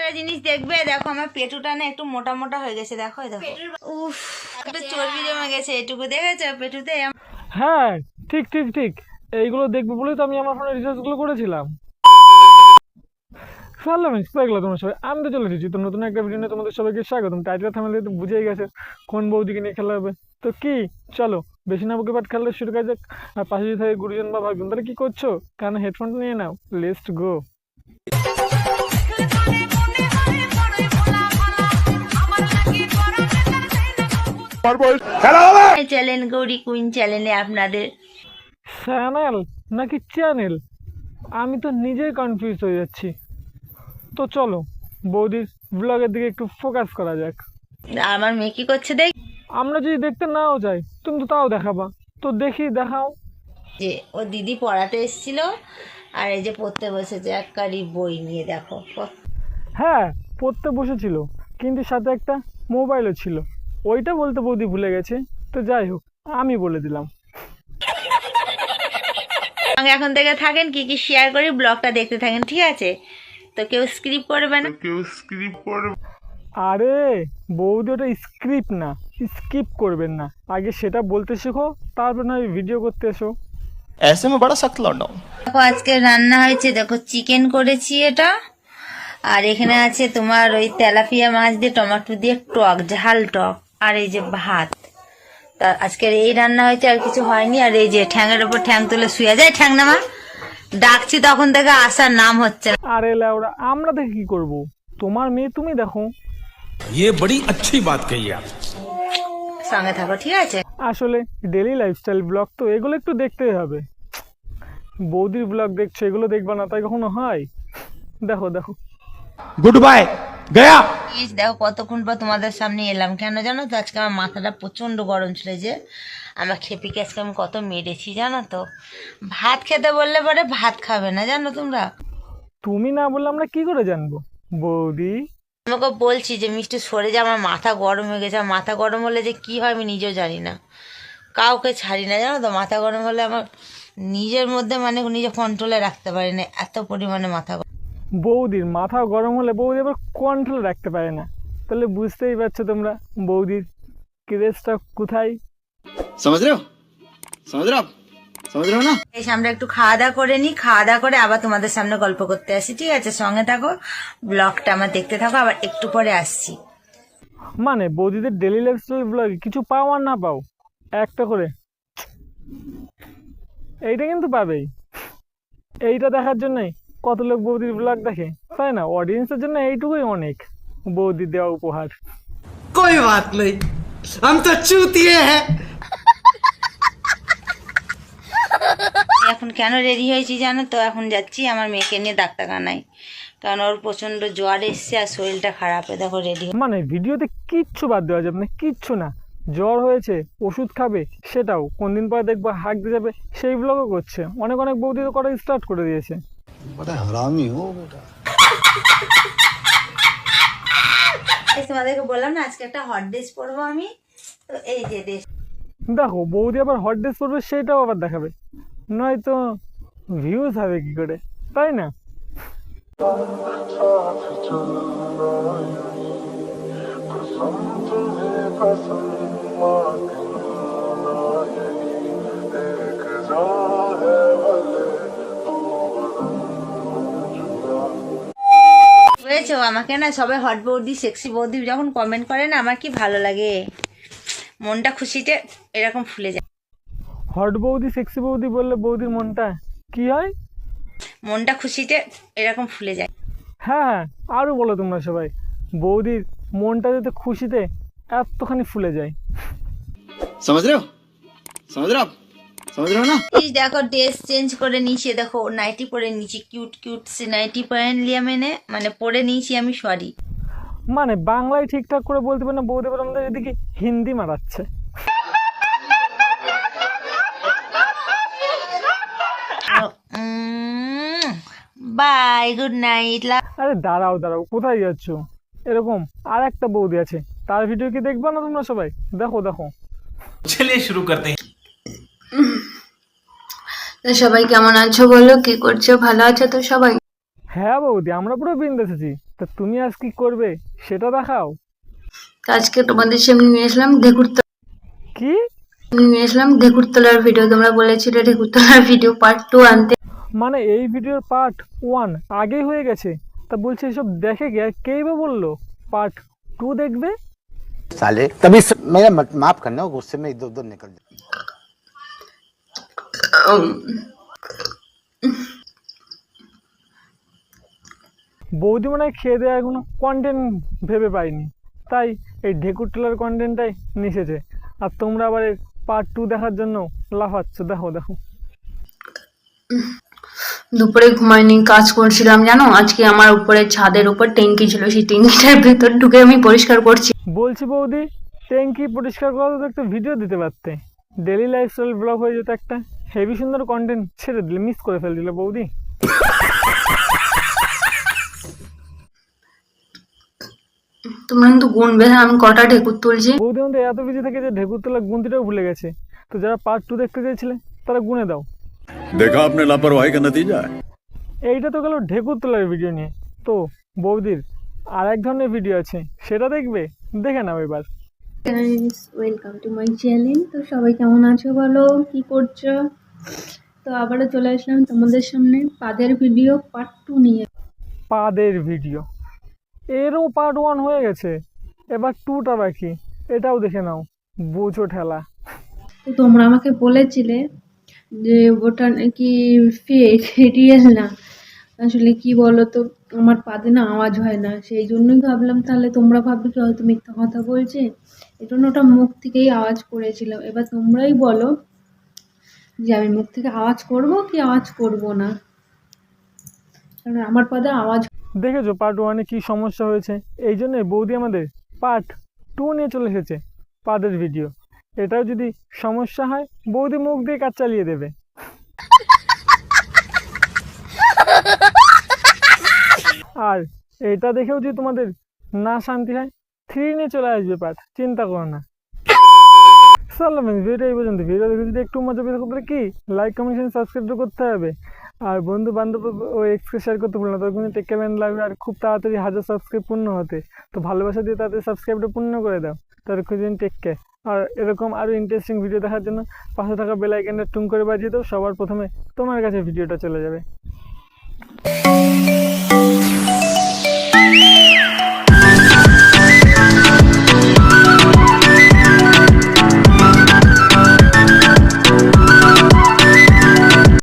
একটা জিনিস দেখবে দেখো আমার পেটুটা না একটু মোটা মোটা হয়ে গেছে দেখো এই দেখো। উফ একটু চর্বি জমে গেছে এটুকু দেখেছ পেটুতে? হ্যাঁ ঠিক ঠিক ঠিক। এইগুলো দেখব বলেই তো আমি আমার ফোনে রিচার্জগুলো করেছিলাম। সালাম এক্সপ্রাইগলো তোমার সবাই। আমি তো চলে এসেছি তো নতুন একটা ভিডিও নিয়ে তোমাদের সবাইকে স্বাগতম। টাইটেল থামেলে তো বুঝেই গেছে কোন বৌদিকে নিয়ে খেলা হবে। তো কি চলো বেশি না বুকে পাট খেললে শুরু করা যাক। আর পাশে যদি থাকে গুরুজন বা ভাবছেন তাহলে কি করছ? কেন হেডফোনটা নিয়ে নাও লেস্ট গো চ্যানেল গৌরী কুইন চ্যানেলে আপনাদের। চ্যানেল নাকি চ্যানেল আমি তো নিজেই কনফিউজ হয়ে যাচ্ছি। তো চলো বৌদির ব্লগের দিকে একটু ফোকাস করা যাক। আমার মেয়ে কি করছে দেখ? আমরা যদি দেখতে নাও যাই তুমি তো তাও দেখাবা। তো দেখি দেখাও। যে ও দিদি পড়াতে এসেছিল আর এই যে পড়তে বসেছে এক কারি বই নিয়ে দেখো। হ্যাঁ পড়তে বসেছিল কিন্তু সাথে একটা মোবাইলও ছিল। ওইটা বলতে বৌদি ভুলে গেছে তো যাই হোক আমি বলে দিলাম সঙ্গে এখন থেকে থাকেন কি কি শেয়ার করি ব্লগটা দেখতে থাকেন ঠিক আছে তো কেউ স্ক্রিপ্ট করবে না আরে বৌদি ওটা স্ক্রিপ্ট না স্কিপ করবেন না আগে সেটা বলতে শেখো তারপর না ভিডিও করতে এসো ऐसे में बड़ा सख्त लौंडा हूं দেখো আজকে রান্না হয়েছে দেখো চিকেন করেছি এটা আর এখানে আছে তোমার ওই তেলাপিয়া মাছ দিয়ে টমেটো দিয়ে টক ঝাল টক আর এই যে ভাত তা আজকের এই রান্না হয়েছে আর কিছু হয়নি আর এই যে ঠ্যাঙের ওপর ঠ্যাং তুলে শুয়ে যায় ঠ্যাং নামা ডাকছি তখন থেকে আসার নাম হচ্ছে না আরে ল্যাওরা আমরা দেখে কি করব তোমার মেয়ে তুমি দেখো ये बड़ी अच्छी बात कही आप সঙ্গে থাকো ঠিক আছে আসলে ডেলি লাইফস্টাইল ব্লগ তো এগুলো একটু দেখতেই হবে বৌদির ব্লগ দেখছো এগুলো দেখবা না তাই কখনো হয় দেখো দেখো गुड बाय गया প্লিজ দেখো কতক্ষণ পর তোমাদের সামনে এলাম। কেন জানো তো? আজকে আমার মাথাটা প্রচণ্ড গরম ছিল যে আমার খেপিকে আজকে আমি কত মেরেছি জানো তো? ভাত খেতে বললে পরে ভাত খাবে না জানো তোমরা? তুমি না বললে আমরা কি করে জানব? বৌদি? আমাকে বলছি যে মিষ্টি সরে যা আমার মাথা গরম হয়ে গেছে। মাথা গরম হলে যে কি হয় আমি নিজেও জানি না। কাউকে ছাড়ি না জানো তো? মাথা গরম হলে আমার নিজের মধ্যে মানে নিজে কন্ট্রোলে রাখতে পারি না এত পরিমাণে মাথা গরম। বৌদির মাথা গরম হলে বৌদি আবার কন্ট্রোল রাখতে পারে না। তাহলে বুঝতেই পারছ তোমরা বৌদির ক্রেজটা কোথায়? না। এই আমরা একটু খাওয়া দাওয়া করে নি খাওয়া দাওয়া করে আবার তোমাদের সামনে গল্প করতে আসি ঠিক আছে? সঙ্গে থাকো ব্লগটা আমার দেখতে থাকো আবার একটু পরে আসছি। মানে বৌদিদের ডেলি লাইফস্টাইল ব্লগে কিছু পাও আর না পাও? একটা করে। এইটা কিন্তু পাবেই। এইটা দেখার জন্যই কত লোক বৌদির ব্লগ দেখে? তাই না? অডিয়েন্সের জন্য এইটুকুই অনেক। বৌদি দেওয়া উপহার। কই বাত নেই আমি তো চুতিয়ে হ্যাঁ এখন কেন রেডি হয়েছি জানো তো? এখন যাচ্ছি আমার মেয়েকে নিয়ে ডাক্তারখানায়। কারণ ওর প্রচণ্ড জ্বর এসছে আর শরীরটা খারাপ। দেখো রেডি মানে ভিডিওতে কিচ্ছু বাদ দেওয়া যাবে না কিচ্ছু না। জ্বর হয়েছে ওষুধ খাবে সেটাও। কোন দিন পরে দেখব দিয়ে যাবে সেই ব্লগও করছে। অনেক অনেক বৌদি তো করা স্টার্ট করে দিয়েছে। তোমাদেরকে বললাম না আজকে একটা হট ড্রেস পরবো আমি। তো এই যে ড্রেস দেখো বৌদি আবার হট ড্রেস পরবে সেটাও আবার দেখাবে। নয়তো ভিউজ হবে কি করে তাই না? বলেছ আমাকে না সবাই হট বৌদি সেক্সি বৌদি যখন কমেন্ট করে না আমার কি ভালো লাগে? মনটা খুশিতে এরকম ফুলে যায়। হট বৌদি সেক্সি বৌদি বললে বৌদির মনটা কি হয়? মনটা খুশিতে এরকম ফুলে যায়। হ্যাঁ হ্যাঁ আরও বলো তোমরা সবাই। বৌদির মনটা যাতে খুশিতে এতখানি ফুলে যায়। সমুদ্র সমুদ্র দেখো ড্রেস চেঞ্জ করে নিয়েছি দেখো নাইটি নিয়েছি কিউট কিউট সে নাইটি মেনে মানে পরে নিয়েছি আমি সরি মানে বাংলায় ঠিকঠাক করে বলতে পারে না বৌদেবের আমাদের এদিকে হিন্দি মারাচ্ছে। বাই গুড নাইট আরে দাঁড়াও দাঁড়াও কোথায় যাচ্ছ? এরকম আর একটা বৌদি আছে তার ভিডিও কি দেখবা না তোমরা সবাই? দেখো দেখো। চলিয়ে শুরু করতে। সবাই কেমন আছো বলো? কি করছ? ভালো আছো তো সবাই? হ্যাঁ বৌদি আমরা পুরো বিন্দু এসেছি তা তুমি আজ কি করবে? সেটা দেখাও। আজকে তোমাদের সামনে নিয়ে এসলাম ঢেকুরতলা কি? নিয়ে এসলাম ঢেকুরতলার ভিডিও তোমরা বলেছিলে ঢেকুরতলার ভিডিও পার্ট টু আনতে। মানে এই ভিডিওর পার্ট ওয়ান আগেই হয়ে গেছে। তা বলছে এসব দেখে গে কেই বা বলল? পার্ট টু দেখবে? সালে তুমি মেরা মাফ করনা গুসসে মে ইদর উদর নিকল যায় বৌদি মনে হয় খেয়ে দেওয়া এখনও কন্টেন্ট ভেবে পাইনি। তাই এই ঢেকুর টোলার কন্টেন্টটাই নিষেছে আর তোমরা আবার পার্ট টু দেখার জন্য লাফাচ্ছ। দেখো দেখো। দুপুরে ঘুমাইনি কাজ করছিলাম জানো? আজকে আমার উপরে ছাদের উপর ট্যাঙ্কি ছিল সেই ট্যাঙ্কিটার ভেতর ঢুকে আমি পরিষ্কার করছি। বলছি বৌদি ট্যাঙ্কি পরিষ্কার করা তো একটা ভিডিও দিতে পারতে। ডেলি লাইফস্টাইল ব্লগ হয়ে যেত একটা। হেভি সুন্দর কন্টেন্ট ছেড়ে দিলে মিস করে ফেল দিলে বৌদি। তোমরা কিন্তু গুনবে আমি কটা ঢেকুর তুলছি। বৌদি আমাদের এত বিজি থেকে যে ঢেকুর তোলা গুনতিটাও ভুলে গেছে। তো যারা পার্ট টু দেখতে চাইছিলে তারা গুনে দাও। দেখা আপনার লাপরওয়াহি কা নতিজা এইটা তো গেল ঢেকুর তোলার ভিডিও নিয়ে। তো বৌদির আর এক ধরনের ভিডিও আছে সেটা দেখবে? দেখে নাও এবার। ওয়েলকাম টু মাই চ্যানেল তো সবাই কেমন আছো বলো? কি করছ? তো আবারও চলে আসলাম তোমাদের সামনে পাদের ভিডিও পার্ট টু নিয়ে। পাদের ভিডিও। এরও পার্ট ওয়ান হয়ে গেছে। এবার টুটা বাকি। এটাও দেখে নাও। বুঝো ঠেলা। তো তোমরা আমাকে বলেছিলে যে ওটা নাকি ফেক রিয়েল না। আসলে কি বলো তো আমার পাদে না আওয়াজ হয় না। সেই জন্যই ভাবলাম তাহলে তোমরা ভাববে কি হয়তো মিথ্যা কথা বলছে। এই জন্য ওটা মুখ থেকেই আওয়াজ করেছিলাম। এবার তোমরাই বলো যে আমি মুখ থেকে আওয়াজ করব কি আওয়াজ করব না? কারণ আমার পাদে আওয়াজ দেখেছ পার্ট ওয়ানে কী সমস্যা হয়েছে? এই জন্যে বৌদি আমাদের পার্ট টু নিয়ে চলে এসেছে পাদের ভিডিও এটাও যদি সমস্যা হয়, বৌদি মুখ দিয়ে কাজ চালিয়ে দেবে। আর এটা দেখেও যদি তোমাদের না শান্তি হয় থ্রি নিয়ে চলে আসবে পার্ট চিন্তা করো না। সালাম ভিডিও এই পর্যন্ত। ভিডিও দেখে যদি একটু মজা পেতে থাকলে কি? লাইক কমেন্ট সাবস্ক্রাইব করতে হবে। আর বন্ধু বান্ধব ও এক্সকে শেয়ার করতে ভুলো না তখন কিন্তু টেক কেয়ার লাগবে আর খুব তাড়াতাড়ি হাজার সাবস্ক্রাইব পূর্ণ হতে। তো ভালোবাসা দিয়ে তাদের সাবস্ক্রাইবটা পূর্ণ করে দাও তাদের খুঁজে টেক কেয়ার আর এরকম আরও ইন্টারেস্টিং ভিডিও দেখার জন্য পাশে থাকা বেল আইকনটা টুং করে বাজিয়ে দাও, সবার প্রথমে তোমার কাছে ভিডিওটা চলে যাবে।